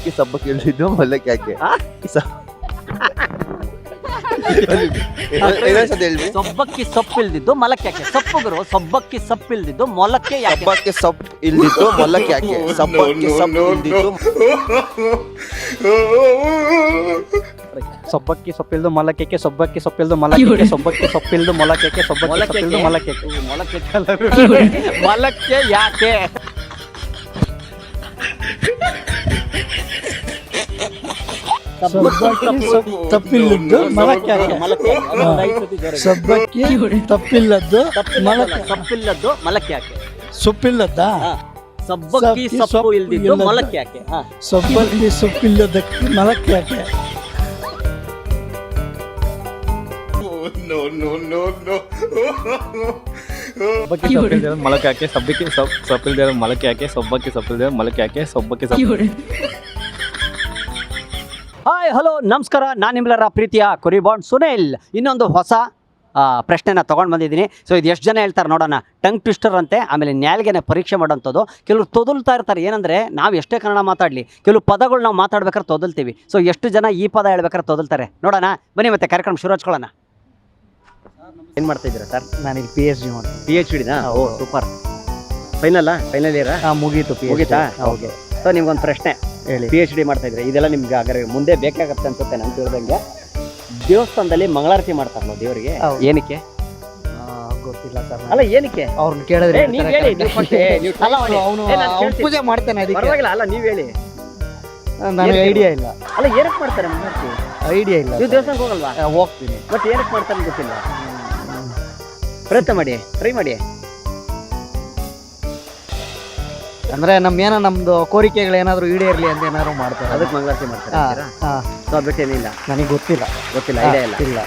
ಈ ಸಬ್ಬಕ್ಕೆ ಇಳಿದಿದ್ದು ಮೊಲಕ್ಕೆ ಯಾಕೆ ಆ? ಸ- ಇನ್ನೊಂದ್ಸತಿ ಹೇಳ್ರಿ ಸೊಬ್ಬಕ್ಕಿ ಸೊಪ್ಪು ಇಲ್ದಿದ್ದು ಮೊಲಕ್ಕೆ ಯಾಕೆ ಸೊಪ್ಪು ಗುರು ಸೊಬ್ಬಕ್ಕಿ ಸೊಪ್ಪು ಇಲ್ದಿದ್ದು ಮೊಲಕ್ಕೆ ಯಾಕೆ ಸಬ್ಬಕ್ಕೆ ಸೊಪ್ಪು ಇಲ್ದಿದ್ದು ಮೊಲಕ್ಕೆ ಯಾಕೆ ಸಬ್ಬಕ್ಕೆ ಸೊಪ್ಪು ಇಲ್ದಿದ್ದು ಸೊಬ್ಬಕ್ಕಿ ಸೊಪ್ಪಿಲ್ದು ಮೊಲಕೆಕ್ಕೆ ಸೊಬ್ಬಕ್ಕಿ ಸೊಪ್ಪಿಲ್ದು ಮೊಲಕೆಕ್ಕೆ ಸೊಬ್ಬಕ್ಕಿ ಸೊಪ್ಪಿಲ್ದು ಮೊಲಕೆಕ್ಕೆ ಸೊಬ್ಬಕ್ಕಿ ಮೊಲಕ್ಕೆ. ಸೊಪ್ಪಿಲ್ದು ಮೊಲಕ್ಕೆ. ಮೊಲಕ್ಕೆ ಮೊಲಕ್ಕೆ ಯಾಕೆ? ತಪ್ಪಿಲ್ಲದ್ದು ಮೊಲಕ್ಕೆ ಮೊಲಕ್ಕೆ. ಸಬ್ಬಕ್ಕಿ ತಪ್ಪಿಲ್ಲದ್ದು ತಪ್ಪಿಲ್ಲದಲ್ಲ, ಸೊಪ್ಪಿಲ್ಲದ್ದು ಮೊಲಕ್ಕೆ ಯಾಕೆ? ಸೊಪ್ಪಿಲ್ಲದ್ದ? ಹಾ. ಸಬ್ಬಕ್ಕಿ ಸೊಪ್ಪು ಇಲ್ದಿದ್ದು ಮಲಕ್ಕೆ ಮೊಲಕ್ಕೆ ಯಾಕೆ? ಸೊಬ್ಬಕ್ಕಿ ಸೊಪ್ಪಿಲ್ಲದಕ್ಕೆ ಮೊಲಕ್ಕೆ ಹಾಕಿ ಸೊಬ್ಬಕ್ಕಿ ಸೊಪ್ಪಿಲ್ದಿರೋ ಮೊಳಕೆ ಹಾಕಿ ಸಬ್ಬಕ್ಕಿ ಸೊಪ್ ಸೊಪ್ಪಿಲ್ದಿರೋ ಮೊಳಕೆ ಹಾಕಿ ಸೊಬ್ಬಕ್ಕೆ ಸೊಪ್ಪಿಲ್ದಿರೋ ಮೊಳಕೆ ಹಾಕಿ ಸೊಬ್ಬಕ್ಕಿ ಸೊಪ್ಪು ಹಾಯ್ ಹಲೋ ನಮಸ್ಕಾರ. ನಾನು ನಿಮ್ಮೆಲ್ಲರ ಪ್ರೀತಿಯ ಕುರಿಬಾಂಡ್ ಸುನಿಲ್. ಇನ್ನೊಂದು ಹೊಸ ಆ, ಪ್ರಶ್ನೆನ ತೊಗೊಂಡು ಬಂದಿದ್ದೀನಿ. ಸೊ ಇದು ಎಷ್ಟು ಜನ ಹೇಳ್ತಾರೆ ನೋಡೋಣ. ಟಂಗ್ ಟ್ವಿಸ್ಟರ್ ಅಂತೆ ಆಮೇಲೆ ನ್ಯಾಲ್ಗೆನೆ ಪರೀಕ್ಷೆ ಮಾಡೋಂಥದ್ದು. ಕೆಲವರು ತೊದಲ್ತಾ ಇರ್ತಾರೆ. ಏನಂದರೆ ನಾವು ಎಷ್ಟೇ ಕನ್ನಡ ಮಾತಾಡಲಿ ಕೆಲವು ಪದಗಳು ನಾವು ಮಾತಾಡ್ಬೇಕಾದ್ರೆ ತೊದಲ್ತೀವಿ. ಸೊ ಎಷ್ಟು ಜನ ಈ ಪದ ಹೇಳ್ಬೇಕಾದ್ರೆ ತೊದಲ್ತಾರೆ? ನೋಡೋಣ. ಬನ್ನಿ ಮತ್ತೆ ಕಾರ್ಯಕ್ರಮ ಶುರು ಹಚ್ಕೊಳ್ಳೋಣ. ಏನು ಮಾಡ್ತಾ ಇದ್ದೀರಾ ಸರ್? ನಾನು ಇಲ್ಲಿ ಪಿ ಎಚ್ ಡಿ ಮಾಡ್ತೀನಿ ಪಿ ಎಚ್ ಡಿನಾ ಓ ಸೂಪರ್. ಫೈನಲ್ಲ ಫೈನಲ್ ಇಯರಾ ಆ? ಮುಗೀತು ಪಿ ಮುಗೀತಾ? ಓಕೆ ಸೊ ನಿಮ್ಗೊಂದು ಪ್ರಶ್ನೆ. ಹೇಳಿ. ಪಿ ಎಚ್ ಡಿ ಮಾಡ್ತಾ ಇದ್ರೆ ಇದೆಲ್ಲ ನಿಮ್ಗೆ ಹಾಗಾದ್ರೆ ಮುಂದೆ ಬೇಕಾಗತ್ತೆ ಅನ್ಸುತ್ತೆ ನಾನು ತಿಳಿದಂಗೆ. ದೇವಸ್ಥಾನದಲ್ಲಿ ಮಂಗಳಾರತಿ ಮಾಡ್ತಾರಲ್ಲ ದೇವರಿಗೆ? ಹೌದು. ಏನಕ್ಕೆ? ಗೊತ್ತಿಲ್ಲ ಸರ್ ಅಲ್ಲ ಏನಕ್ಕೆ? ಅವ್ರನ್ನ ಕೇಳಿದ್ರೆ ನೀವ್ ಹೇಳಿ, ನೀವ್ first, ಏ, ನೀವ್ ತಲೆ ಮಾಡಿ. ಅವನು ಏ, ನಾನ್ ಕೇಳ್ತೀನಿ. ಪೂಜೆ ಮಾಡ್ತಾನೆ ಅದಕ್ಕೆ. ಪರವಾಗಿಲ್ಲ ಅಲ್ಲ ನೀವ್ ಹೇಳಿ. ನನಗೆ ಐಡಿಯಾ ಇಲ್ಲ. ಅಲ್ಲ ಏನಕ್ಕೆ ಮಾಡ್ತಾರೆ ಮಂಗಳಾರತಿ ಐಡಿಯಾ ಇಲ್ಲ ನೀವು ದೇವಸ್ಥಾನಕ್ಕೆ ಹೋಗಲ್ವಾ? ಆ, ಹೋಗ್ತೀನಿ. ಬಟ್ ಏನಕ್ಕೆ ಮಾಡ್ತಾರೆ ಗೊತ್ತಿಲ್ಲ. ಪ್ರಯತ್ನ ಮಾಡಿ ಟ್ರೈ ಮಾಡಿ. ಅಂದ್ರೆ ನಮ್ ಏನೋ ನಮ್ದು ಕೋರಿಕೆಗಳು ಏನಾದ್ರು ಈಡೇರ್ಲಿ ಅಂತ ಏನಾದ್ರು ಮಾಡ್ತಾರೆ. ಅದಕ್ಕೆ ಮಂಗಳಾರತಿ ಮಾಡ್ತಾರೆ ಇಲ್ಲ ಅಂತೀರಾ? ಬಿಟ್ಟು ಏನಿಲ್ಲ? ನನಗೆ ಗೊತ್ತಿಲ್ಲ. ಗೊತ್ತಿಲ್ಲ ಐಡಿಯಾ ಇಲ್ಲ. ಇಲ್ಲ.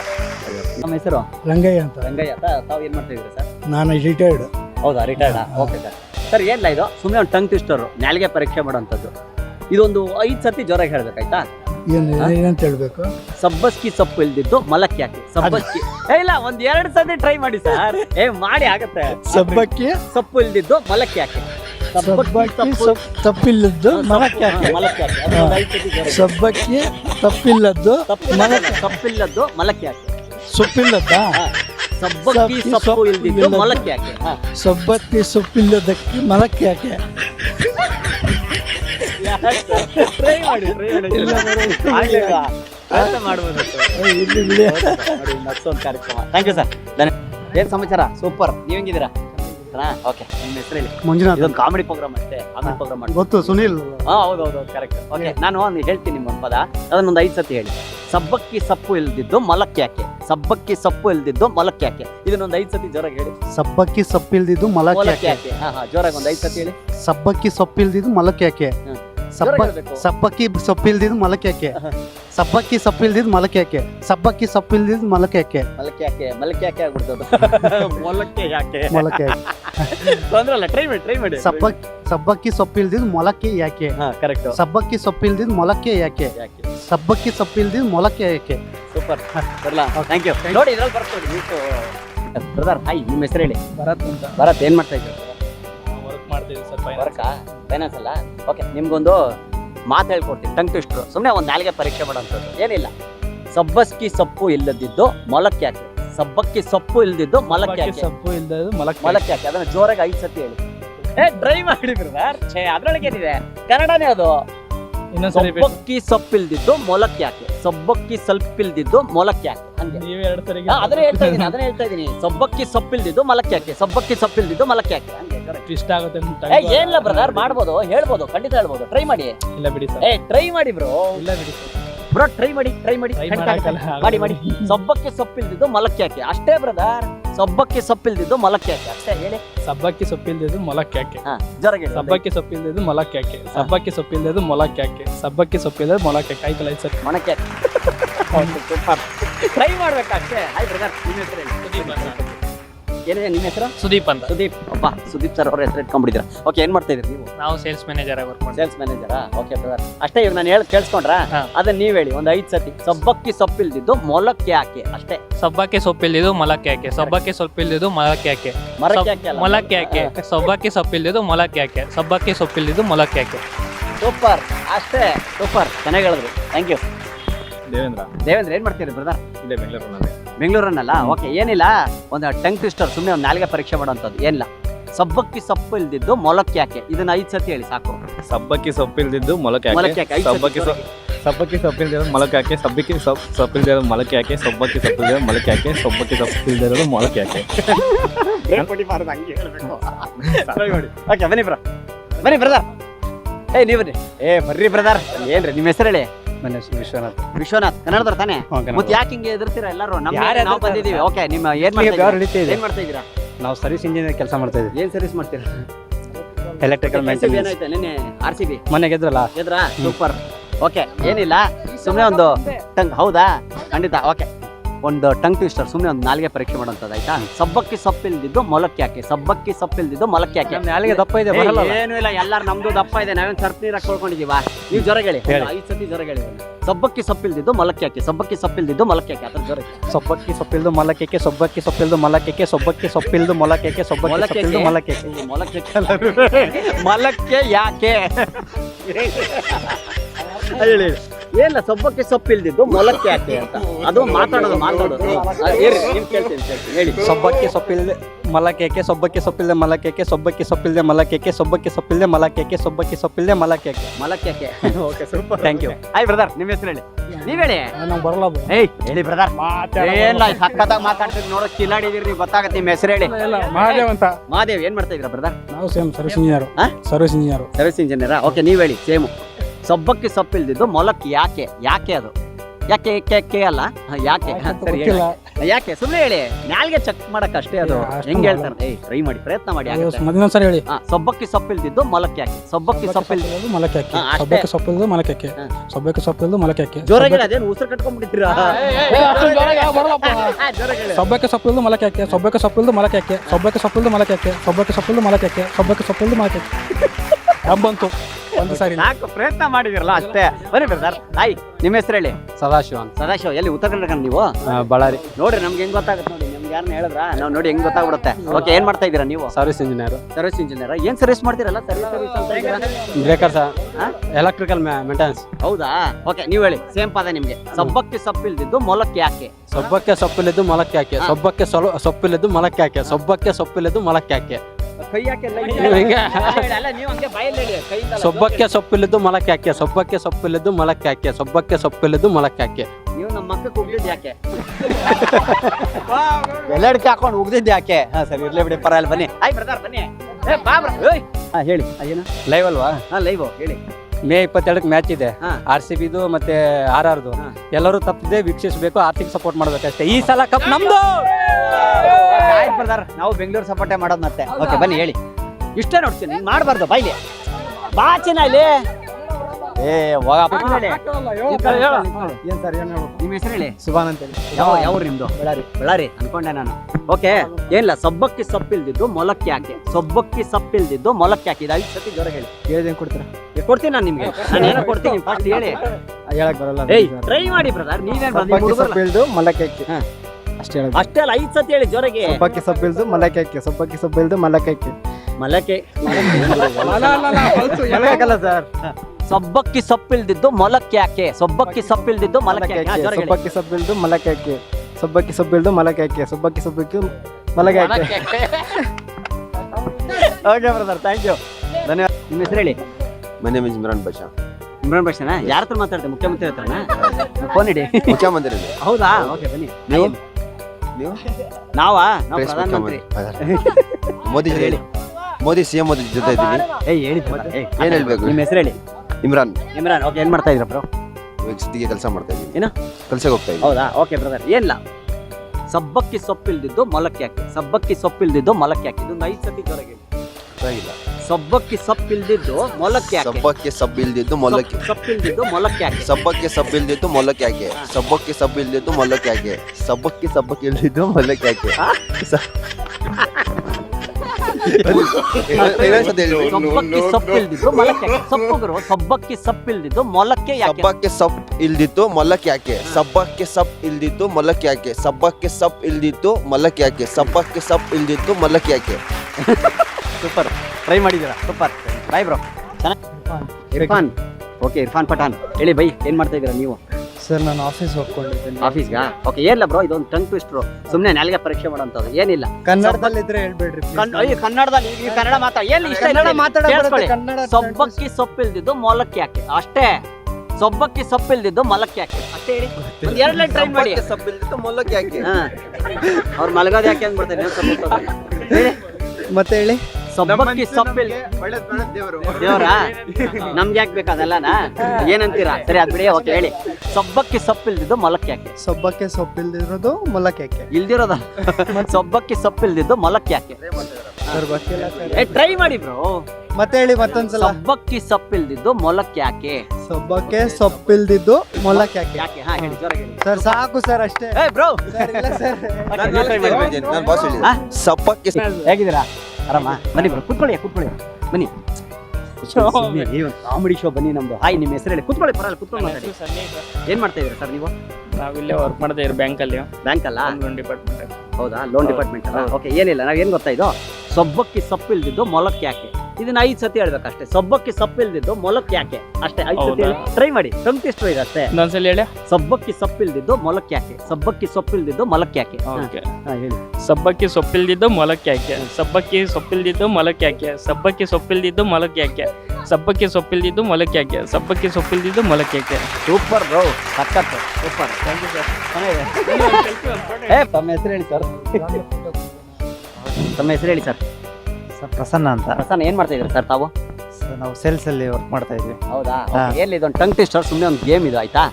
ನಮ್ಮ ಹೆಸರು? ರಂಗಯ್ಯ ಅಂತ. ರಂಗಯ್ಯ ತಾ- ತಾವು ಏನ್ ಮಾಡ್ತಾ ಇದ್ದೀರಾ ಸರ್? ನಾನು ರಿಟೈರ್ಡ್ ಹೌದಾ ರಿಟೈರ್ಡ್ ಓಕೆ ಸರ್. ಸರ್ ಏನಿಲ್ಲ ಇದು? ಸುಮ್ಮನೆ ಒಂದು ಟಂಗ್ ಟ್ವಿಸ್ಟರ್ ನಾಲ್ಗೆ ಪರೀಕ್ಷೆ ಮಾಡೋಂಥದ್ದು ಇದೊಂದು ಐದು ಸರ್ತಿ ಜೋರಾಗಿ ಹೇಳ್ಬೇಕಾಯ್ತಾ? ಏನು ಏನಂತ ಹೇಳ್ಬೇಕು? ಸಬ್ಬಸ್ಕಿ ಸೊಪ್ಪು ಇಲ್ದಿದ್ದು ಮಲಕ್ಕಿ ಹಾಕಿ. ಸಬ್ಬಸ್ಕಿ. ಏ, ಇಲ್ಲ ಒಂದ್ ಎರಡು ಸತಿ ಟ್ರೈ ಮಾಡಿ ಸರ್. ಏ ಮಾಡಿ ಆಗತ್ತೆ. ಸಬ್ಬಕ್ಕಿ? ಸೊಪ್ಪು ಇಲ್ದಿದ್ದು ಮಲಕ್ಕಿ ಹಾಕಿ. ಸಬ್ಬಕ್ಕಿ ಸಬ್ಬಕ್ಕಿ ಸೊಪ್ಪು ತಪ್ಪಿಲ್ಲದ್ದು ಮಲಕ್ಕೆ ಹಾ, ಹಾಕಿ. ಮಲಕ್ಕಿ ಹಾಕಿ ಐದು ಸತಿ. ಸಬ್ಬಕ್ಕಿ ತಪ್ಪಿಲ್ಲದ್ದು ತಪ್ಪಿಲ್ಲದಲ್ಲ, ತಪ್ಪಿಲ್ಲದ್ದು ಮಲಕ್ಕಿ ಹಾಕಿ. ಸೊಪ್ಪಿಲ್ಲದ್ದ? ಹಾ. ಸಬ್ಬಕ್ಕಿ ಸೊಪ್ಪು ಸೊಪ್ಪು ಇಲ್ದಿದ್ದು ಇಲ್ಲದ್ದು. ಮಲಕ್ಕಿ ಹಾಕಿ. ಹಾ. ಸಬ್ಬಕ್ಕಿ ಸೊಪ್ಪಿಲ್ಲದಕ್ಕೆ ಮಲಕ್ಕೆ ಹಾಕಿ. ಟ್ರೈ ಮಾಡಿ ಟ್ರೈ ಮಾಡಿ. ಮಾಡ್ಬೋದು ಇಲ್ಲಿ ಮತ್ತೊಂದು ಕಾರ್ಯಕ್ರಮ. ಥ್ಯಾಂಕ್ ಯು ಸರ್ ಏನ್ ಸಮಾಚಾರ? ಸೂಪರ್ ನೀವ್ ಹೆಂಗಿದ್ದೀರಾ? ಓಕೆ ನಿಮ್ಮ ಹೆಸರಲ್ಲಿ ಮಂಜುನಾಥ್ ಇದೊಂದು ಕಾಮಿಡಿ ಪ್ರೋಗ್ರಾಮ್ ಅಷ್ಟೇ. ಆಮೇಲೆ ಪ್ರೋಗ್ರಾಮ್ ಮಾಡಿ ಗೊತ್ತು ಸುನಿಲ್. ಹಾ ಹೌದು ಹೌದು ಕರೆಕ್ಟ್ ಓಕೆ ನಾನು ಒಂದು ಹೇಳ್ತೀನಿ ನಿಮ್ಮ ಪದ. ಅದನ್ನೊಂದು ಐದು ಸತಿ ಹೇಳಿ. ಸಬ್ಬಕ್ಕಿ ಸಪ್ಪು ಇಲ್ದಿದ್ದು ಮಲಕ್ಕೆ ಯಾಕೆ? ಸಬ್ಬಕ್ಕಿ ಸಪ್ಪು ಇಲ್ದಿದ್ದು ಮಲಕ್ಕೆ ಯಾಕೆ? ಇದನ್ನೊಂದು ಐದು ಸತಿ ಜೋರಾಗಿ ಹೇಳಿ. ಸಬ್ಬಕ್ಕಿ ಸಪ್ಪು ಇಲ್ದಿದ್ದು ಮಲಕ್ಕೆ ಯಾಕೆ? ಹಾ ಹಾ ಜೋರಾಗಿ ಒಂದು ಐದು ಸತಿ ಹೇಳಿ. ಸಬ್ಬಕ್ಕಿ ಸೊಪ್ಪಿಲ್ದಿದ್ದು ಇಲ್ದಿದ್ದು ಮಲಕ್ಕೆ ಹ್ಮ್. ಸಬ್ಬ. ಸಬ್ಬಕ್ಕಿ ಸೊಪ್ಪಿಲ್ದಿದ್ ಮೊಲಕ್ಕೆ ಮಲಕ್ಯಾಕೆ? ಆಹಾ. ಸಬ್ಬಕ್ಕಿ ಸೊಪ್ಪಿಲ್ದಿದ್ ಮಲಕ್ಯಾಕೆ? ಸಬ್ಬಕ್ಕಿ ಸೊಪ್ಪಿಲ್ದಿದ್ ಮಲಕ್ಯಾಕೆ? ಹಾಕಿ ಮಲಕ್ಕೆ ಯಾಕೆ ಮಲಕ್ಕೆ ಯಾಕೆ? ಆಗ್ಬಿಡ್ತದ ಮೊಲಕ್ಕೆ. ಯಾಕೆ ತೊಂದ್ರೆ ಟ್ರೈ ಮಾಡಿ ಟ್ರೈ ಮಾಡಿ. ಸಬ್ಬಕ್ಕಿ ಸಬ್ಬಕ್ಕಿ ಸೊಪ್ಪಿಲ್ದಿದ್ದು ಮೊಲಕ್ಕೆ ಯಾಕೆ? ಹಾ ಕರೆಕ್ಟ್ ಸಬ್ಬಕ್ಕಿ ಸೊಪ್ಪಿಲ್ದಿದ್ ಮೊಲಕ್ಕೆ ಯಾಕೆ? ಯಾಕೆ? ಸಬ್ಬಕ್ಕಿ ಸೊಪ್ಪಿಲ್ದಿದ್ ಮೊಲಕ್ಕೆ ಯಾಕೆ? ಸೂಪರ್ ಬರಲ್ಲ ಥ್ಯಾಂಕ್ ಯು ನೋಡಿ ಇದ್ರಲ್ಲಿ ಬರ್ತದೆ ನೀವು ಬ್ರದರ್ ಹಾಯ್ ನಿಮ್ಮ ಹೆಸರು ಹೇಳಿ. ಭರತ್ ಅಂತ. ಭರತ್ ಏನ್ ಮಾಡ್ತಾ ಇದ್ದೀರಾ? ವರ್ಕಾ? ಫೈನಾನ್ಸ್ ಅಲ್ಲ? ಓಕೆ ನಿಮ್ಗೊಂದು ಮಾತು ಹೇಳ್ಕೊಡ್ತೀನಿ. ಟಂಗ್ ಟ್ವಿಸ್ಟ್ರು ಸುಮ್ಮನೆ ಒಂದು ನಾಲ್ಗೆ ಪರೀಕ್ಷೆ ಮಾಡೋಂಥದ್ದು ಏನಿಲ್ಲ. ಸಬ್ಬಸ್ಕಿ ಸೊಪ್ಪು ಇಲ್ಲದಿದ್ದು ಮೊಲಕ್ಕೆ ಹಾಕಿ. ಸಬ್ಬಕ್ಕಿ ಸೊಪ್ಪು ಇಲ್ದಿದ್ದು ಮೊಲಕ್ಕೆ ಹಾಕಿ. ಸೊಪ್ಪು ಇಲ್ಲದ ಮೊಲಕ್ಕೆ ಮೊಲಕ್ಕೆ ಹಾಕಿ. ಅದನ್ನ ಜೋರಾಗಿ ಐದು ಸತಿ ಹೇಳಿ. ಏ ಡ್ರೈ ಮಾಡಿದ್ರು ಬ್ರದರ್ ಛೇ ಅದ್ರೊಳಗೆ ಏನಿದೆ ಕನ್ನಡನೇ ಅದು. ಇನ್ನೊಂದ್ಸರಿ ಸೊಬ್ಬಕ್ಕಿ ಸೊಪ್ಪಿಲ್ದಿದ್ದು ಮೊಲಕ್ಕೆ ಯಾಕೆ? ಸೊಬ್ಬಕ್ಕಿ ಸೊಪ್ಪಿಲ್ದಿದ್ದು ಮೊಲಕ್ಕೆ ಯಾಕೆ? ಹಂಗೆ. ನೀವ್ ಎರಡು ಸರಿ ಹಾ, ಅದನ್ನೇ ಹೇಳ್ತಾ ಇದೀನಿ ಅದನ್ನೇ ಹೇಳ್ತಾ ಇದೀನಿ ಸೊಬ್ಬಕ್ಕಿ ಸೊಪ್ಪಿಲ್ದಿದ್ದು ಮೊಲಕ್ಕೆ ಹಾಕಿ ಸೊಬ್ಬಕ್ಕಿ ಸೊಪ್ಪಿಲ್ದಿದ್ದು ಮೊಲಕ್ಕೆ ಹಂಗೆ correct. ಇಷ್ಟ ಆಗುತ್ತೆ ಅಂತ ಏ ಏನಿಲ್ಲ ಬ್ರದರ್ ಮಾಡ್ಬೋದು ಹೇಳ್ಬೋದು ಖಂಡಿತ ಹೇಳ್ಬೋದು. ಟ್ರೈ ಮಾಡಿ. ಇಲ್ಲ ಬಿಡಿ ಸರ್. ಏ ಟ್ರೈ ಮಾಡಿ ಬ್ರೋ ಇಲ್ಲ ಬಿಡಿ ಸರ್. ಬ್ರೋ ಟ್ರೈ ಮಾಡಿ ಟ್ರೈ ಮಾಡಿ Try ಖಂಡಿತ. ಮಾಡಿ ಮಾಡಿ. ಸಬ್ಬಕ್ಕೆ ಸೊಪ್ಪಿಲ್ದಿದ್ದು ಮಲಕ್ಕೆ ಹಾಕಿ. ಅಷ್ಟೇ ಬ್ರದರ್ ಸಬ್ಬಕ್ಕೆ ಸೊಪ್ಪಿಲ್ದಿದ್ದು ಮಲಕ್ಕೆ ಹಾಕಿ. ಅಷ್ಟೇ ಹೇಳಿ. ಸಬ್ಬಕ್ಕಿ ಸೊಪ್ಪಿಲ್ದಿದ್ದು ಮೊಲಕ್ಕೆ ಹಾಕಿ. ಹಾ ಸಬ್ಬಕ್ಕೆ ಹೇಳಿ. ಸಬ್ಬಕ್ಕಿ ಸೊಪ್ಪಿಲ್ದಿದ್ದು ಮೊಲಕ್ಕೆ ಹಾಕಿ. ಸಬ್ಬಕ್ಕಿ ಸೊಪ್ಪಿಲ್ದಿದ್ದು ಮೊಲಕ್ಕೆ ಹಾಕಿ. ಸಬ್ಬಕ್ಕಿ ಸೊಪ್ಪಿಲ್ದಿದ್ದು ಮೊಲಕ್ಕೆ ಹಾಕಿ. ಆಯ್ತಲ್ಲ ಐದು ಸರಿ. ಮೊಣಕ್ಕೆ ಟ್ರೈ ಮಾಡ್ಬೇಕು ಅಷ್ಟೇ? ಹಾಯ್ ಬ್ರದರ್ ನಿಮ್ಮ ಹೆಸರು ಹೇಳಿ. ಏನಿದೆ? ನಿಮ್ಮ ಹೆಸರು? ಸುದೀಪ್ ಅಂತ. ಸುದೀಪ್. ಅಪ್ಪ ಸುದೀಪ್ ಸರ್ ಅವ್ರ ಹೆಸರು ಇಟ್ಕೊಂಡ್ಬಿಟ್ಟಿದ್ರ ಓಕೆ ಏನ್ ಮಾಡ್ತಾ ಇದ್ರಿ ನೀವು? ನಾವು ಸೇಲ್ಸ್ ಮ್ಯಾನೇಜರ್ ಆಗಿ ವರ್ಕ್ ಮಾಡ್ತೀವಿ. ಸೇಲ್ಸ್ ಮ್ಯಾನೇಜರಾ ಓಕೆ ಬ್ರದರ್ ಅಷ್ಟೇ ಇವಾಗ ನಾನು ಹೇಳಿ ಕೇಳಿಸ್ಕೊಂಡ್ರ? ಹಾ. ಅದನ್ನ ನೀವು ಹೇಳಿ ಒಂದು ಐದು ಸತಿ ಸಬ್ಬಕ್ಕಿ ಸೊಪ್ಪಿಲ್ದಿದ್ದು ಮೊಲಕ್ಕೆ ಹಾಕಿ ಅಷ್ಟೇ. ಸಬ್ಬಕ್ಕೆ ಸೊಪ್ಪಿಲ್ದಿದ್ದು ಮೊಲಕ್ಕೆ ಹಾಕಿ ಸಬ್ಬಕ್ಕೆ ಸೊಪ್ಪಿಲ್ದಿದ್ದು ಮೊಲಕ್ಕೆ ಹಾಕಿ. ಮರಕ್ಕೆ ಹಾಕಿ ಅಲ್ಲ? ಮೊಲಕ್ಕೆ ಹಾಕಿ ಸಬ್ಬಕ್ಕೆ ಸೊಪ್ಪಿಲ್ದಿದ್ದು ಮೊಲಕ್ಕೆ ಹಾಕಿ ಸಬ್ಬಕ್ಕೆ ಸೊಪ್ಪಿಲ್ದಿದ್ದು ಮೊಲಕ್ಕೆ ಹಾಕಿ. ಸೂಪರ್. ಅಷ್ಟೇ ಸೂಪರ್. ಚೆನ್ನಾಗಿ ಹೇಳಿದ್ರು. Thank you Devendra. ದೇವೇಂದ್ರ ಏನ್ ಮಾಡ್ತೀರಿ ಬ್ರದರ್ ಇಲ್ಲೇ ಬೆಂಗಳೂರಿನಲ್ಲಿ. ಬೆಂಗಳೂರನ್ನಲ್ಲ? ಓಕೆ ಏನಿಲ್ಲ. ಒಂದು ಟಂಗ್ ಟ್ವಿಸ್ಟರ್ ಸುಮ್ಮನೆ ಒಂದು ನಾಲ್ಗೆ ಪರೀಕ್ಷೆ ಮಾಡುವಂಥದ್ದು ಏನಿಲ್ಲ. ಸಬ್ಬಕ್ಕಿ ಸೊಪ್ಪು ಇಲ್ದಿದ್ದು ಮೊಲಕ್ಕೆ ಯಾಕೆ? ಇದನ್ನ ಐದು ಸತಿ ಹೇಳಿ ಸಾಕು. ಸಬ್ಬಕ್ಕಿ ಸೊಪ್ಪು ಇಲ್ದಿದ್ದು ಮೊಲಕ್ಕೆ ಹಾಕಿ ಹಾಕಿ ಐದು ಸಬ್ಬಕ್ಕಿ ಸೊಪ್ಪು ಸಬ್ಬಕ್ಕಿ ಸೊಪ್ಪಿಲ್ದಿರೋದು ಮೊಳಕೆ ಹಾಕಿ ಸಬ್ಬಕ್ಕಿ ಸೊಪ್ಪು ಸೊಪ್ಪಿಲ್ದಿರೋದು ಮೊಳಕೆ ಹಾಕಿ ಸಬ್ಬಕ್ಕಿ ಸೊಪ್ಪು ಮೊಳಕೆ ಹಾಕಿ ಸಬ್ಬಕ್ಕಿ ಸೊಪ್ಪಿಲ್ದಿರೋದು ಮೊಳಕೆ ಹಾಕಿ ಓಕೆ ಬನ್ನಿ ಬ್ರ ಬನ್ನಿ ಬ್ರದರ್. ಏ ನೀವು ಬನ್ನಿ. ಏ ಬರ್ರಿ ಬ್ರದರ್. ಏನ್ರಿ ನಿಮ್ಮ ಹೆಸರು ಹೇಳಿ? ನನ್ನ ಹೆಸರು ವಿಶ್ವನಾಥ್. ವಿಶ್ವನಾಥ್ ಕನ್ನಡದವ್ರ ತಾನೆ? ಹಾ. ಮತ್ತೆ ಯಾಕೆ ಹಿಂಗೆ ಎದುರ್ತೀರಾ ಎಲ್ಲರೂ? ನಮ್ಮ ಯಾರ್ ನಾವು ಎದುರ್ತಾರೆ ಬಂದಿದ್ದೀವಿ. ಓಕೆ ನಿಮ್ಮ ಏನ್ ಮಾಡ್ತಾ ಬೆವರು ಇದ್ದೀರಾ? ಹಿಡಿತಾ ಇದೆ ಏನ್ ಮಾಡ್ತಾ ಇದ್ದೀರಾ? ನಾವು ಸರ್ವಿಸ್ ಇಂಜಿನಿಯರ್ ಕೆಲಸ ಮಾಡ್ತಾ ಇದ್ದೀವಿ. ಏನ್ ಸರ್ವಿಸ್ ಮಾಡ್ತೀರಾ? ಎಲೆಕ್ಟ್ರಿಕಲ್ ಮೇಂಟೆನೆನ್ಸ್ ಏನಾಯ್ತು? ನಿನ್ನೆ ಆರ್ ಸಿ ಬಿ ಮನೆ ಗೆದ್ರಲ್ಲ? ಎದ್ರಾ ಸೂಪರ್. ಓಕೆ ಏನಿಲ್ಲ? ಸುಮ್ಮನೆ ಒಂದು ಟಂಗ್ ಹೌದಾ? ಖಂಡಿತ ಓಕೆ. ಒಂದು ಟಂಗ್ ಟ್ವಿಸ್ಟರ್ ಸುಮ್ಮನೆ ಒಂದು ನಾಲ್ಗೆ ಪರೀಕ್ಷೆ ಮಾಡೋಂಥದ್ದು ಆಯ್ತಾ? ಸಬ್ಬಕ್ಕಿ ಸೊಪ್ಪಿಲ್ದಿದ್ದು ಮೊಲಕ್ಕೆ ಯಾಕೆ ಸಬ್ಬಕ್ಕಿ ಸೊಪ್ಪಿಲ್ದಿದ್ದು ಮೊಲಕ್ಕೆ ಹಾಕಿ. ನಾಲಿಗೆ ದಪ್ಪ ಇದೆ ಏನು ಇಲ್ಲ ಎಲ್ಲಾರು ನಮ್ದು ದಪ್ಪ ಇದೆ ನಾವೇನು ಸರ್ಪ್ ನೀರ್ ಹಾಕೊಳ್ಕೊಂಡಿದೀವ ನೀವು ಜ್ವರ ಹೇಳಿ. ಐದು ಸತಿ ಜ್ವರ ಹೇಳಿ ಸಬ್ಬಕ್ಕಿ ಸಪ್ಪಿಲ್ದಿದ್ದು ಮೊಲಕ್ಕೆ ಹಾಕಿ ಸಬ್ಬಕ್ಕಿ ಸೊಪ್ಪಿಲ್ದಿದ್ದು ಮೊಲಕ್ಕೆ ಹಾಕಿ ಅದ್ರ ಜ್ವರ ಸಬ್ಬಕ್ಕಿ ಸೊಪ್ಪಿಲ್ದು ಮೊಲಕ್ಕೆ ಸಬ್ಬಕ್ಕಿ ಸೊಪ್ಪಿಲ್ದು ಮೊಲಕ್ಕೆ ಸಬ್ಬಕ್ಕಿ ಸೊಪ್ಪಿಲ್ದು ಮೊಲಕ್ಕೆ ಸೊಬ್ಬಕ್ಕಿ ಮೊಲಕ್ಕೆ ಸೊಪ್ಪಿಲ್ದು ಮೊಲಕ್ಕೆ ಮೊಲಕ್ಕೆ ಯಾಕೆ? ಹೇಳಿ. ಏನಿಲ್ಲ ಸೊಪ್ಪು ಇಲ್ದಿದ್ದು ಮೊಲಕ್ಕೆ ಯಾಕೆ ಅಂತ. ಅದು ಮಾತಾಡೋದು ಮಾತಾಡೋದು. ನೀವು ಕೇಳ್ತೀನಿ ಕೇಳ್ತೀನಿ. ಹೇಳಿ. ಸೊಬ್ಬಕ್ಕೆ ಸೊಪ್ಪಿಲ್ದೆ ಮಲಕೇಕೆ ಸೊಬ್ಬಕ್ಕೆ ಸೊಪ್ಪಿಲ್ದೆ ಮಲಕೇಕೆ ಸೊಬ್ಬಕ್ಕೆ ಸೊಪ್ಪಿಲ್ದೆ ಮಲಕೇಕೆ ಸೊಬ್ಬಕ್ಕೆ ಸೊಪ್ಪಿಲ್ದೆ ಮಲಕೇಕೆ ಸೊಬ್ಬಕ್ಕೆ ಸೊಪ್ಪಿಲ್ದೆ ಮಲಕೇಕೆ ಮಲಕ್ಕೆ ಯಾಕೆ okay super thank you hi brother ನಿಮ್ಮ ಹೆಸರು ಹೇಳಿ? ನೀವ್ ಹೇಳಿ? ನಾವು ಬರಲ್ಲ ಏಯ್ ಹೇಳಿ ಬ್ರದರ್ ಏನ್ ಸಖತ್ತಾಗಿ ಮಾತಾಡ್ತೀರಿ ನೋಡೋ ಕಿಲಾಡಿದೀರಿ ನೀವು ಗೊತ್ತಾಗತ್ತೆ ನಿಮ್ಮ ಹೆಸರು ಹೇಳಿ. ಮಹಾದೇವ್ ಅಂತ. ಮಹಾದೇವ್ ಏನ್ ಮಾಡ್ತಾ ಇದ್ರ ಬ್ರದರ್ ನಾವು ಸೇಮ್ ಸರ್ವಿಸ್ ಇಂಜಿನಿಯರ್ ಹಾ? Service engineer service engineer okay ನೀವ್ ಹೇಳಿ ಸೇಮು. ಸಬ್ಬಕ್ಕಿ ಸೊಪ್ಪಿಲ್ದಿದ್ದು ಮೊಲಕ್ಕೆ. ಯಾಕೆ? ಯಾಕೆ ಅದು? ಯಾಕೆ ಯಾಕೆ ಅಲ್ಲ? ಯಾಕೆ? ಸರಿ ಹೇಳಿ. ಯಾಕೆ? ಸುಮ್ಮನೆ ಹೇಳಿ. ನಾಲ್ಗೆ ಚೆಕ್ ಮಾಡಕ್ ಅಷ್ಟೇ ಅದು. ಏ, ಅಷ್ಟು ಹೆಂಗ್ ಹೇಳ್ತಾರೆ? ಏ ಟ್ರೈ ಮಾಡಿ ಪ್ರಯತ್ನ ಮಾಡಿ ಆಗುತ್ತೆ ಹೇಳಿ. ಹಾ ಸಬ್ಬಕ್ಕಿ ಸೊಪ್ಪಿಲ್ದಿದ್ದು ಮೊಲಕ್ಕೆ ಯಾಕೆ ಸಬ್ಬಕ್ಕಿ ಸೊಪ್ಪಿಲ್ ಮೊಲಕ್ಕೆ ಹಾಕಿ. ಹಾ, ಅಷ್ಟೇ. ಸಬ್ಬಕ್ಕೆ ಸೊಪ್ಪಿಲ್ದು ಮೊಲಕ್ಕೆ ಹಾಕಿ. ಹಾ. ಸಬ್ಬಕ್ಕೆ ಸೊಪ್ಪಿಲ್ದು ಮೊಲಕ್ಕೆ ಹಾಕಿ. ಜೋರಾಗಿ ಅದೇನು ಉಸಿರು ಕಟ್ಕೊಂಡ್ಬಿಟ್ಟಿದ್ದೀರಾ? ಸಬ್ಬಕ್ಕೆ ಸೊಪ್ಪಿಲ್ದು ಮೊಲಕ್ಕೆ ಹಾಕಿ. ಸಬ್ಬಕ್ಕೆ ಸೊಪ್ಪಿಲ್ದು ಮೊಲಕ್ಕೆ ಹಾಕಿ. ಸಬ್ಬಕ್ಕೆ ಸೊಪ್ಪಿಲ್ದು ಮೊಲಕ್ಕೆ ಹಾಕಿ. ಸಬ್ಬಕ್ಕೆ ಸೊಪ್ಪಿಲ್ದು ಮೊಲಕ್ಕೆ ಹಾಕಿ. ಸಬ್ಬಕ್ಕೆ ಸೊಪ್ಪಿಲ್ದು ಮೊಲಕ್ಕೆ ಹಾಕಿ. ಬಂತು ಒಂದು ಸಾರಿ. ನಾಲ್ಕು ಪ್ರಯತ್ನ ಮಾಡಿದಿರಲ್ಲ ಅಷ್ಟೇ. ಬನ್ನಿ ಬ್ರದರ್ ಹಾಯ್ ನಿಮ್ಮ ಹೆಸರು ಹೇಳಿ? ಸದಾಶಿವ ಅಂತ. ಸದಾಶಿವ ಎಲ್ಲಿ ಉತ್ತರ ಕನ್ನಡ ನೀವು? ಬಳ್ಳಾರಿ. ನೋಡ್ರಿ ನಮ್ಗೆ ಹೆಂಗ್ ಗೊತ್ತಾಗುತ್ತೆ ನೋಡಿ. ನಿಮ್ಗೆ ಯಾರನ್ನ ಹೇಳಿದ್ರ? ನಾವು ನೋಡಿ ಹೆಂಗ್ ಗೊತ್ತಾಗ್ಬಿಡುತ್ತೆ. ಓಕೆ ಏನ್ ಮಾಡ್ತಾ ಇದೀರಾ ನೀವು? ಸರ್ವಿಸ್ ಇಂಜಿನಿಯರ್ ಸರ್ವಿಸ್ ಇಂಜಿನಿಯರ್ ಏನ್ ಸರ್ವಿಸ್ ಮಾಡ್ತೀರಲ್ಲ? ಸರ್ವಿಸ್ ಸರ್ವಿಸ್ ಅಂತ ಇದೀರಾ? ಬ್ರೇಕರ್ಸ್ ಹಾ? ಎಲೆಕ್ಟ್ರಿಕಲ್ ಮೆಂಟೆನೆನ್ಸ್ ಹೌದಾ? ಓಕೆ ನೀವು ಹೇಳಿ. ಸೇಮ್ ಪದ ನಿಮ್ಗೆ. ಸಬ್ಬಕ್ಕೆ ಸಪ್ಪಿಲ್ದಿದ್ದು ಮೊಲಕ್ಕೆ ಯಾಕೆ? ಸೊಬ್ಬಕ್ಕೆ ಸೊಪ್ಪಿಲ್ಲದ್ದು ಮೊಲಕ್ಕೆ ಹಾಕಿ ಸಬ್ಬಕ್ಕೆ ಸೊಬ್ಬಕ್ಕೆ ಸೊಲ ಸೊಪ್ಪಿಲ್ಲದ್ದು ಮೊಲಕ್ಕೆ ಹಾಕಿ ಸೊಬ್ಬಕ್ಕೆ ಸೊಪ್ಪಿಲ್ಲದ್ದು ಮೊಲಕ್ಕೆ ಹಾಕಿ ಕೈ ಯಾಕೆಲ್ಲ ನೀವು ಹಿಂಗೆ. ಅಲ್ಲ ನೀವು ಹಂಗೆ ಬಾಯಲ್ಲಿ ಹೇಳಿ. ಕೈಯಿಂದ ಅಲ್ಲ, ಸೊಬ್ಬಕ್ಕೆ ಸೊಪ್ಪಿಲ್ಲದ್ದು ಮೊಳಕೆ ಹಾಕ್ಯ ಸೊಬ್ಬಕ್ಕೆ ಸೊಪ್ಪಿಲ್ಲದ್ದು ಮೊಳಕೆ ಹಾಕ್ಯ ಸೊಬ್ಬಕ್ಕೆ ಸೊಪ್ಪಿಲ್ಲದ್ದು ಮೊಳಕೆ ಹಾಕ್ಯ. ನೀವು ನಮ್ಮ ಮಕ್ಕಕ್ಕೆ ಉಗ್ದಿದ್ದು ಯಾಕೆ? ಎಲ್ಲಡಿಕೆ ಹಾಕೊಂಡು ಉಗ್ದಿದ್ದು ಯಾಕೆ? ಹಾ ಸರಿ ಇರ್ಲಿ ಬಿಡಿ ಪರವಾಗಿಲ್ಲ ಬನ್ನಿ. ಆಯ್ ಬ್ರದರ್ ಬನ್ನಿ. ಏ ಬಾ ಬ್ರ ಏಯ್. ಹಾ ಹೇಳಿ. ಆ, ಏನು? ಲೈವ್ ಅಲ್ವಾ? ಹಾ ಲೈವ್ ಹೇಳಿ. ಮೇ ಇಪ್ಪತ್ತೆರಡಕ್ಕೆ ಮ್ಯಾಚ್ ಇದೆ. ಹಾ. ಆರ್ ಸಿ ಬಿದು ಮತ್ತೆ ಆರ್ ಆರ್ದು ಹಾ. ಎಲ್ಲರೂ ತಪ್ಪದೆ ವೀಕ್ಷಿಸಬೇಕು ಆರ್ಥಿಕ ಸಪೋರ್ಟ್ ಮಾಡ್ಬೇಕಷ್ಟೇ ಈ ಸಲ ಕಪ್ ನಮ್ದು! ಆಯ್ತು ಬ್ರದರ್ ನಾವು ಬೆಂಗಳೂರು ಸಪೋರ್ಟೇ ಮಾಡೋದು ಮತ್ತೆ. ಓಕೆ ಬನ್ನಿ ಹೇಳಿ. ಇಷ್ಟೇ ನೋಡ್ತೀನಿ ಹಿಂಗ್ ಮಾಡಬಾರ್ದು ಬೈಲಿ. ಬಾಚಿನ ಇಲ್ಲಿ. ಏ ಹೋಗಪ್ಪ. ನಿಂತ್ಕೊಳ್ಳಿ, ನಿಂತ್ಕೊಳ್ಳಿ. ಏನ್ ಸರ್ ಏನು ನಿಮ್ಮ ಹೆಸರು ಹೇಳಿ. ಸುಭಾನ್ ಅಂತೇಳಿ ಯಾವ ಯಾವ ನಿಮ್ದು? ಬಳ್ಳಾರಿ. ಬಳ್ಳಾರಿ ಅನ್ಕೊಂಡೆ ನಾನು. ಓಕೆ ಏನಿಲ್ಲ ಸಬ್ಬಕ್ಕಿ ಸೊಪ್ಪಿಲ್ದಿದ್ದು ಮೊಲಕ್ಕೆ ಹಾಕಿ. ಸೊಬ್ಬಕ್ಕಿ ಸೊಪ್ಪಿಲ್ದಿದ್ದು ಮೊಲಕ್ಕೆ ಹಾಕಿ. ಇದು ಐದು ಸತಿ ಜ್ವರ ಹೇಳಿ. ಏನ್ ಕೊಡ್ತೀರಾ? ಕೊಡ್ತೀನಿ ನಾನು ನಿಮ್ಗೆ. ನಾನು ಏನೋ ಕೊಡ್ತೀನಿ ಫಸ್ಟ್ ಹೇಳಿ. ಹೇಳಕ್ ಬರಲ್ಲ ಏಯ್ ಟ್ರೈ ಮಾಡಿ ಬ್ರದರ್ ನೀವೇನ್ ಬಂದ್? ಸೊಪ್ಪಿಲ್ದು ಮಲಕ್ಕೆ ಹಾಕಿ. ಅಷ್ಟೇ ಹೇಳಕ್ ಅಷ್ಟೇ ಅಲ್ಲ ಐದು ಸತಿ ಹೇಳಿ ಜ್ವರಗೆ ಸೊಬ್ಬಕ್ಕೆ ಸೊಪ್ಪಿಲ್ದು ಮಲಕ್ಕೆ ಹಾಕಿ ಸೊಬ್ಬಕ್ಕೆ ಸೊಪ್ಪಿಲ್ದು ಮಲಕ್ಕೆ ಹಾಕಿ ಮಲಕ್ಕೆ ಮಲಕಲ್ಲ ಸರ್ ಸಬ್ಬಕ್ಕಿ ಸೊಪ್ಪಿಲ್ದಿದ್ದು ಮೊಲಕ್ಕೆ ಯಾಕೆ ಸೊಬ್ಬಕ್ಕಿ ಸೊಪ್ಪಿಲ್ದಿದ್ದು ಮೊಲಕ್ಕೆ ಮಲಕ್ಕೆ ಯಾಕೆ ಹಾ, ಹಾಕಿ ಹೇಳಿ. ಸೊಬ್ಬಕ್ಕೆ ಸೊಪ್ಪಿಲ್ದು ಮಲಕ್ಕೆ ಹಾಕಿ ಸೊಬ್ಬಕ್ಕೆ ಸೊಪ್ಪಿಲ್ದು ಮಲಕ್ಕೆ ಹಾಕಿ ಸೊಬ್ಬಕ್ಕೆ ಸೊಬ್ಬಕ್ಕೆ ಮಲಗೆ ಹಾಕಿ ಓಕೆ ಬ್ರದರ್ ಥ್ಯಾಂಕ್ ಯು ಧನ್ಯವಾದ. ನಿಮ್ಮ ಹೆಸರು ಹೇಳಿ. My name is Imran Basha. Imran ಭಾಷಣ ಯಾರ ಹತ್ರ ಮಾತಾಡ್ತೆ ಮುಖ್ಯಮಂತ್ರಿ ಹತ್ರನಾ? ಫೋನ್ ಇಡಿ. ಮುಖ್ಯಮಂತ್ರಿ ಇದೆ. ಹೌದಾ? ಓಕೆ ಬನ್ನಿ. ನೀವು? ನೀವು? ನಾವಾ? ನಾವು Press ಪ್ರಧಾನಮಂತ್ರಿ. ಮುಖ್ಯಮಂತ್ರಿ. ಮೋದಿ ಜೊತೆ ಹೇಳಿ. ಮೋದಿ ಸಿಎಂ ಮೋದಿ ಜೊತೆ ಇದ್ದೀನಿ. ಏಯ್ ಹೇಳಿ ಏನ್ ಹೇಳ್ಬೇಕು? ನಿಮ್ಮ ಹೆಸರು ಹೇಳಿ. ಇಮ್ರಾನ್. ಇಮ್ರಾನ್ ಓಕೆ ಏನ್ ಮಾಡ್ತಾ ಇದ್ರ ಬ್ರೋ ಇವಾಗ ಸದ್ಯಕ್ಕೆ ಕೆಲಸ ಮಾಡ್ತಾ ಇದ್ದೀನಿ. ಏನು? ಕೆಲ್ಸಕ್ಕೆ ಹೋಗ್ತಾ ಇದ್ದೀನಿ. ಹೌದಾ? ಓಕೆ ಬ್ರದರ್ ಏನಿಲ್ಲ ಸಬ್ಬಕ್ಕಿ ಸೊಪ್ಪಿಲ್ದಿದ್ದು ಮೊಲಕ್ಕೆ ಹಾಕಿ. ಸಬ್ಬಕ್ಕಿ ಸೊಪ್ಪಿಲ್ದಿದ್ದು ಮೊಲಕ್ಕೆ ಹಾಕಿ. ಇದೊಂದು ಐದು ಸತಿ ಜ್ವರಗೆ ಗೊತ್ತಾಗಿಲ್ಲ. ಸಬ್ಬಕ್ಕಿ ಸೊಪ್ಪಿಲ್ದಿದ್ದು ಮೊಲಕ್ಕೆ ಹಾಕಿ ಸಬ್ಬಕ್ಕೆ ಸಬ್ ಇಲ್ದಿದ್ದು ಮೊಲಕ್ಕೆ. ಸೊಪ್ಪಿಲ್ದಿದ್ದು ಮೊಲಕ್ಕೆ ಹಾಕಿ ಸಬ್ಬಕ್ಕೆ ಸಬ್ ಇಲ್ದಿದ್ದು ಮೊಲಕ್ಕೆ ಹಾಕಿ ಸಬ್ಬಕ್ಕೆ ಸಬ್ ಇಲ್ದಿದ್ದು ಮೊಲಕ್ಕೆ ಸಬ್ಬಕ್ಕೆ ಸಬ್ಬಕ್ಕೆ ಇಲ್ದಿದ್ದು ಮೊಲಕ್ಕೆ ಹಾ? ಸ- ಇಲ್ದಿದ್ದು ಸೊಬ್ಬಕ್ಕಿ ಮೊಲಕ್ಕೆ ಸೊಬ್ಬಕ್ಕಿ ಸೊಪ್ಪಿಲ್ದಿದ್ದು ಮೊಲಕ್ಕೆ ಯಾಕೆ? ಸಬ್ಬಕ್ಕೆ ಸಪ್ ಇಲ್ದಿತ್ತು ಮೊಲಕ್ಕೆ ಯಾಕೆ? ಸಬ್ಬಕ್ಕೆ ಸಪ್ ಇಲ್ದಿತ್ತು ಮೊಲಕ್ಕೆ ಯಾಕೆ? ಸಬ್ಬಕ್ಕೆ ಸಪ್ ಇಲ್ದಿತ್ತು ಮೊಲಕ್ಕೆ ಯಾಕೆ? ಸಬ್ಬಕ್ಕೆ ಸಪ್ ಇಲ್ದಿತ್ತು ಮೊಲಕ್ಕೆ ಯಾಕೆ? ಸೂಪರ್. ಟ್ರೈ ಮಾಡಿದ್ದೀರಾ? Super. Bye bro Irfan. Okay Irfan Pathan. ಹೇಳಿ ಬೈ ಏನ್ ಮಾಡ್ತಾ ಇದ್ದೀರಾ ನೀವು? ಸರ್ ನಾನು ಆಫೀಸ್ ಹೋಗ್ಕೊಂಡಿದ್ದೀನಿ. ಆಫೀಸ್ಗಾ ಓಕೆ ಏನಿಲ್ಲ ಬ್ರೋ ಇದೊಂದು ಟಂಗ್ ಟ್ವಿಸ್ಟ್ರು ಸುಮ್ಮನೆ ನಾಲ್ಗೆ ಪರೀಕ್ಷೆ ಮಾಡೋಂಥದ್ದು ಏನಿಲ್ಲ. ಕನ್ನಡದಲ್ಲಿದ್ರೆ ಹೇಳ್ಬೇಡ್ರಿ ಕನ್- ಅಯ್ಯೋ, ಕನ್ನಡದಲ್ಲಿ ಈ ಕನ್ನಡ ಮಾತಾಡ ಏನು ಇಷ್ಟ ಇಲ್ಲ ಕನ್ನಡ ಮಾತಾಡಕ್ ಬರುತ್ತೆ, ಕನ್ನಡ ಸೊಬ್ಬಕ್ಕಿ ಸೊಪ್ಪಿಲ್ದಿದ್ದು ಮೊಲಕ್ಕೆ ಯಾಕೆ? ಅಷ್ಟೇ. ಸೊಬ್ಬಕ್ಕಿ ಸೊಪ್ಪಿಲ್ದಿದ್ದು ಮೊಲಕ್ಕೆ ಯಾಕೆ? ಅಷ್ಟೇ ಹೇಳಿ. ಒಂದು ಎರಡು ಲೈನ್ ಟ್ರೈ ಮಾಡಿ ಇಲ್ದಿತ್ತು ಮೊಲಕ್ಕೆ ಯಾಕೆ? ಹಾ. ಅವ್ರು ಮಲಗೋದು ಯಾಕೆ ಅಂದ್ಬಿಡ್ತಾರೆ ನೀವು ಸ್ವಲ್ಪ. ಹೊತ್ತು. ಹೇಳಿ. ಮತ್ತೆ ಹೇಳಿ. ಸೊಬ್ಬಕ್ಕಿ ಸೊಪ್ಪಿಲ್ ದೇವ್ರಾ. ನಮ್ಗೆ ಯಾಕೆ ಬೇಕು ಅದೆಲ್ಲನಾ? ಏನಂತೀರಾ? ಸರಿ ಅದ್ ಬಿಡಿ ಓಕೆ ಹೇಳಿ. ಸೊಬ್ಬಕ್ಕಿ ಸೊಪ್ಪಿಲ್ದಿದ್ದು ಮೊಲಕ್ಕೆ ಯಾಕೆ? ಸೊಬ್ಬಕ್ಕೆ ಸೊಪ್ಪಿಲ್ದಿರೋದು ಮೊಲಕ್ಕೆ ಯಾಕೆ? ಇಲ್ದಿರೋದ? ಸೊಬ್ಬಕ್ಕಿ ಸೊಪ್ಪಿಲ್ದಿದ್ದು ಮೊಲಕ್ಕೆ ಯಾಕೆ? ಸರ್ ಏ ಟ್ರೈ ಮಾಡಿ ಬ್ರೋ. ಮತ್ತೆ ಹೇಳಿ ಮತ್ತೊಂದ್ಸಲ. ಸೊಬ್ಬಕ್ಕಿ ಸೊಪ್ಪಿಲ್ದಿದ್ದು ಮೊಲಕ್ಕೆ ಯಾಕೆ? ಸೊಬ್ಬಕ್ಕೆ ಸೊಪ್ಪಿಲ್ದಿದ್ದು ಮೊಲಕ್ಕೆ ಯಾಕೆ? ಯಾಕೆ? ಹಾ ಹೇಳಿ ಜೋರಾಗಿ ಹೇಳಿ. ಸರ್ ಸಾಕು ಸರ್ ಅಷ್ಟೇ. ಏ ಬ್ರೋ. ಸರ್ ಇಲ್ಲ ಸರ್. ನಾನು ಬಾಸ್ ಹೇಳಿದೆ ಹಾ? ಸಬ್ಬಕ್ಕೆ ಹೇಗಿದ್ದೀರಾ? ಆರಾಮ? ಬನ್ನಿ ಬ್ರೋ ಕುತ್ಕೊಳ್ಳಿ ಕುತ್ಕೊಳ್ಳಿ. ಬನ್ನಿ. ಕಾಮಿಡಿ ಶೋ ಬನ್ನಿ ನಮ್ದು. ಹಾಯ್ ನಿಮ್ಮ ಹೆಸರು ಹೇಳಿ. ಕುತ್ಕೊಳ್ಳಿ ಪರವಾಗಿಲ್ಲ ಕುತ್ಕೊಂಡು ಮಾತಾಡಿ. ಏನ್ ಮಾಡ್ತಾ ಇದ್ದೀರಾ ಸರ್ ನೀವು? ನಾವು ಇಲ್ಲೇ ವರ್ಕ್ ಮಾಡ್ತಾ ಇರೋ ಬ್ಯಾಂಕಲ್ಲಿ. ಬ್ಯಾಂಕ್ ಅಲ್ಲ. ಲೋನ್ ಡಿಪಾರ್ಟ್ಮೆಂಟ್ ಹೌದಾ. ಲೋನ್ ಡಿಪಾರ್ಟ್ಮೆಂಟ್ ಅಲ್ಲ? ಓಕೆ ಏನಿಲ್ಲ ನಾವ್ ಏನ್ ಗೊತ್ತಾ ಇದು ಸೊಬ್ಬಕ್ಕಿ ಸೊಪ್ಪಿಲ್ದಿದ್ದು ಮೊಲಕ್ಕೆ ಯಾಕೆ? ಇದನ್ನ ಐದ್ ಸತಿ ಹೇಳ್ಬೇಕಷ್ಟೇ. ಸಬ್ಬಕ್ಕಿ ಸೊಪ್ಪಿಲ್ದಿದ್ದು ಮೊಲಕ್ ಯಾಕೆ? ಅಷ್ಟೇ ಐದ್ ಸತಿ ಟ್ರೈ ಮಾಡಿ. ಟಂಗ್ ಟೆಸ್ಟ್ ಇದೆ ಅಷ್ಟೇ? ಇನ್ನೊಂದ್ಸಲ ಹೇಳಿ. ಸಬ್ಬಕ್ಕಿ ಸೊಪ್ಪಿಲ್ದಿದ್ದು ಮೊಲಕ್ಕೆ ಯಾಕೆ? ಸಬ್ಬಕ್ಕಿ ಸೊಪ್ಪಿಲ್ದಿದ್ದು ಮೊಲಕ್ ಯಾಕೆ? ಓಕೆ ಹಾ, ಹೇಳಿ. ಸಬ್ಬಕ್ಕಿ ಸೊಪ್ಪಿಲ್ದಿದ್ದು ಮೊಲಕ್ಕೆ ಯಾಕೆ? ಸಬ್ಬಕ್ಕಿ ಸೊಪ್ಪಿಲ್ದಿದ್ದು ಮೊಲಕ್ಕೆ ಯಾಕೆ? ಸಬ್ಬಕ್ಕಿ ಸೊಪ್ಪಿಲ್ದಿದ್ದು ಮೊಲಕ್ಕೆ ಯಾಕೆ? ಸಬ್ಬಕ್ಕಿ ಸೊಪ್ಪಿಲ್ದಿದ್ದು ಮೊಲಕ್ ಯಾಕೆ? ಸಬ್ಬಕ್ಕಿ ಸೊಪ್ಪಿಲ್ದಿದ್ದು ಮೊಲಕ್ ಯಾಕೆ? ಸೂಪರ್ ಬ್ರೋ ಸಕ್ಕತ್ ಸೂಪರ್ ಥ್ಯಾಂಕ್ ಯು ಸರ್ ಏ ತಮ್ಮ ಹೆಸರು ಹೇಳಿ ಸರ್ ತಮ್ಮ ಹೆಸರು ಹೇಳಿ ಸರ್ ಸರ್ ಪ್ರಸನ್ನ ಅಂತ. ಪ್ರಸನ್ನ ಏನ್ ಮಾಡ್ತಾ ಇದ್ರಿ ಸರ್ ತಾವು? ಸರ್ ನಾವು ಸೇಲ್ಸ್ ಅಲ್ಲಿ ವರ್ಕ್ ಮಾಡ್ತಾ ಇದ್ವಿ ಹೌದಾ. ಎಲ್ಲಿ ಇದೊಂದು ಟಂಗ್ ಟೆಸ್ಟರ್ ಸುಮ್ಮನೆ ಒಂದು ಗೇಮ್ ಇದು ಆಯ್ತಾ?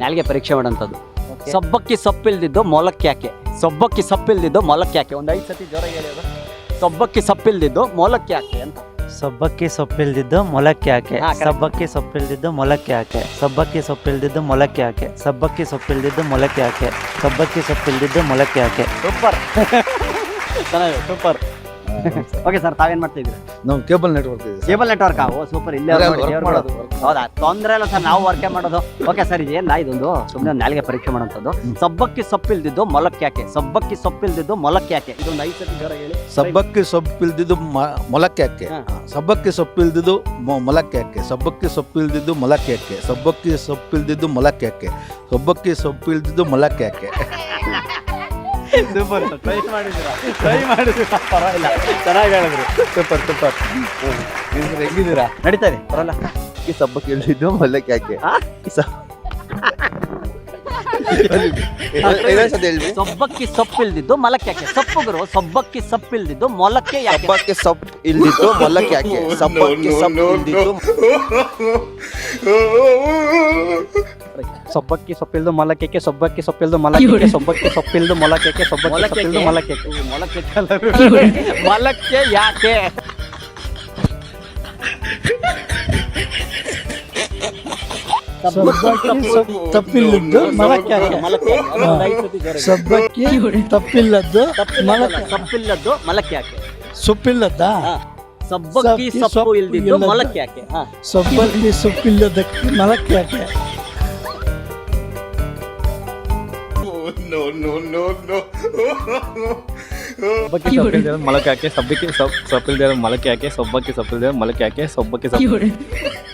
ನಾಲ್ಗೆ ಪರೀಕ್ಷೆ ಮಾಡೋಂಥದ್ದು. ಸೊಬ್ಬಕ್ಕಿ ಸೊಪ್ಪಿಲ್ದಿದ್ದು ಮೊಲಕ್ಕೆ ಯಾಕೆ? ಸೊಬ್ಬಕ್ಕಿ ಸೊಪ್ಪಿಲ್ದಿದ್ದು ಮೊಲಕ್ಕೆ ಯಾಕೆ? ಒಂದು ಐದು ಸತಿ ಜ್ವರ ಹೇಳಿ ಸೊಬ್ಬಕ್ಕಿ ಸೊಪ್ಪಿಲ್ದಿದ್ದು ಮೊಲಕ್ಕೆ ಯಾಕೆ ಅಂತ. ಸೊಬ್ಬಕ್ಕಿ ಸೊಪ್ಪಿಲ್ದಿದ್ದು ಮೊಲಕ್ಕೆ correct. ಸಬ್ಬಕ್ಕಿ ಸೊಪ್ಪಿಲ್ದಿದ್ದು ಮೊಲಕ್ಕೆ ಹಾಕೆ ಸಬ್ಬಕ್ಕಿ ಸೊಪ್ಪಿಲ್ದಿದ್ದು ಮೊಲಕ್ಕೆ ಹಾಕೆ ಸಬ್ಬಕ್ಕಿ ಸೊಪ್ಪಿಲ್ದಿದ್ದು ಮೊಲಕ್ಕೆ ಹಾಕೆ ಸಬ್ಬಕ್ಕಿ ಸೊಪ್ಪಿಲ್ದಿದ್ದು ಮೊಲಕ್ಕೆ ಹಾಕೆ ಸೂಪರ್ ಚೆನ್ನಾಗಿದೆ ಸೂಪರ್ ಓಕೆ ಸರ್ ತಾವೇನ್ ಮಾಡ್ತಾ ಇದ್ದೀರಾ? ನಾವು ಕೇಬಲ್ ನೆಟ್ವರ್ಕ್ ಇದೆ ಕೇಬಲ್ ನೆಟ್ವರ್ಕ್ ಓ ಸೂಪರ್ ಇಲ್ಲೇ ಅದ್ರಲ್ಲಿ ನೋಡಿ, work ಮಾಡೋದು. ಹೌದಾ? ತೊಂದ್ರೆ ಇಲ್ಲ ಸರ್ ನಾವು ವರ್ಕೆ ಮಾಡೋದು? ಓಕೆ ಸರ್ ಇದೇನಿಲ್ಲ ಇದೊಂದು ಸುಮ್ಮನೆ ನಾಲಿಗೆ ಪರೀಕ್ಷೆ ಮಾಡೋಂಥದ್ದು. ಸಬ್ಬಕ್ಕಿ ಸೊಪ್ಪಿಲ್ದಿದ್ದು ಮೊಲಕ್ಕೆ ಯಾಕೆ? ಸಬ್ಬಕ್ಕಿ ಸೊಪ್ಪಿಲ್ದಿದ್ದು ಮೊಲಕ್ಕೆ ಯಾಕೆ? ಇದೊಂದು ಐದು ಸತಿ ಜ್ವರ ಹೇಳಿ. ಸಬ್ಬಕ್ಕಿ ಸೊಪ್ಪಿಲ್ದಿದ್ದು ಮ- ಮೊಲಕ್ಕೆ ಅಕ್ಕೆ ಹಾ. ಸಬ್ಬಕ್ಕಿ ಸೊಪ್ಪಿಲ್ದಿದ್ದು ಮೊ- ಮೊಲಕ್ಕೆ ಅಕ್ಕೆ ಸಬ್ಬಕ್ಕಿ ಸೊಪ್ಪಿಲ್ದಿದ್ದು ಮೊಲಕ್ಕೆ ಯಾಕೆ? ಸಬ್ಬಕ್ಕಿ ಸೊಪ್ಪಿಲ್ದಿದ್ದು ಮೊಲಕ್ಕೆ ಯಾಕೆ? ಸಬ್ಬಕ್ಕಿ ಸೊಪ್ಪಿಲ್ದಿದ್ದು ಮೊಲಕ್ಕೆ ಸೂಪರ್. ಟ್ರೈ ಮಾಡಿದ್ದೀರಾ? ಟ್ರೈ ಮಾಡಿದ್ದೀರಾ? ಪರವಾಗಿಲ್ಲ. ಚೆನ್ನಾಗಿ ಹೇಳಿದ್ರಿ. Super super. ಹೆಂಗಿದ್ದೀರಾ? ನಡೀತಾ ಇದೆ. ಪರಲ್ಲ ಈ ಸಬ್ಬ ಇಲ್ದಿದ್ದು ಮಲ್ಲಕ್ಕೆ ಯಾಕೆ? ಸೊಬ್ಬಕ್ಕಿ ಸೊಪ್ಪು ಇಲ್ದಿದ್ದು ಹೇಳ್ರಿ? ಸೊಬ್ಬಕ್ಕಿ ಸೊಪ್ಪಿಲ್ದಿದ್ದು ಮೊಲಕ್ಕೆ ಯಾಕೆ? ಸೊಪ್ಪುಗರು ಸೊಬ್ಬಕ್ಕಿ ಸೊಪ್ಪಿಲ್ದಿದ್ದು ಮೊಲಕ್ಕೆ ಯಾಕೆ? ಸೊಪ್ಪು ಸಪ್ ಇಲ್ದಿತ್ತು ಮೊಲಕ್ಕೆ ಯಾಕೆ? ಸೊಬ್ಬಕ್ಕಿ ಸಪ್ ಇಲ್ದಿತ್ತು ಸೊಬ್ಬಕ್ಕಿ ಸೊಪ್ಪಿಲ್ದು ಮೊಲಕ್ಕೆ ಸೊಬ್ಬಕ್ಕಿ ಸೊಪ್ಪಿಲ್ದು ಮೊಲಕ್ಕೆ ಸೊಬ್ಬಕ್ಕಿ ಸೊಪ್ಪಿಲ್ದು ಮೊಲಕ್ಕೆ ಸೊಬ್ಬಕ್ಕಿ ಮೊಲಕ್ಕೆ. ಸೊಪ್ಪಿಲ್ದು ಮೊಲಕ್ಕೆ. ಮೊಲಕ್ಕೆ ಮೊಲಕ್ಕೆ ಯಾಕೆ? ತಪ್ಪಿಲ್ಲದ್ದು ಮೊಲಕ್ಕೆ ಹಾಕೆ ಮೊಲಕ್ಕೆ ಒಂದು ಐದು ಸತಿ ಜ್ವರ ಹೇಳಿ. ಸಬ್ಬಕ್ಕಿ ತಪ್ಪಿಲ್ಲದ್ದು ತಪ್ಪಿಲ್ಲದಲ್ಲ, ಸೊಪ್ಪಿಲ್ಲದ್ದು ಮೊಲಕ್ಕೆ ಯಾಕೆ? ಸೊಪ್ಪಿಲ್ಲದ್ದ? ಹಾ. ಸಬ್ಬಕ್ಕಿ ಸಬ್ಬಕ್ಕಿ ಸೊಪ್ಪು ಸೊಪ್ಪು ಇಲ್ದಿದ್ದು ಇಲ್ಲದ್ದು. ಮೊಲಕ್ಕೆ ಯಾಕೆ? ಹಾ. ಸಬ್ಬಕ್ಕಿ ಸೊಪ್ಪಿಲ್ಲದಕ್ಕೆ ಮೊಲಕ್ಕೆ ಹಾಕೆ ಸಬ್ಬಕ್ಕಿ ಸೊಪ್ಪಿಲ್ದಿರೋ ಮೊಳಕೆ ಹಾಕಿ ಸಬ್ಬಕ್ಕೆ ಸೊಪ್ ಮೊಳಕೆ ಹಾಕಿ ಸೊಬ್ಬಕ್ಕಿ ಸೊಪ್ಪಿಲ್ದಿರೋ ಮೊಳಕೆ ಹಾಕಿ ಸೊಬ್ಬಕ್ಕೆ ಸೊಪ್ಪು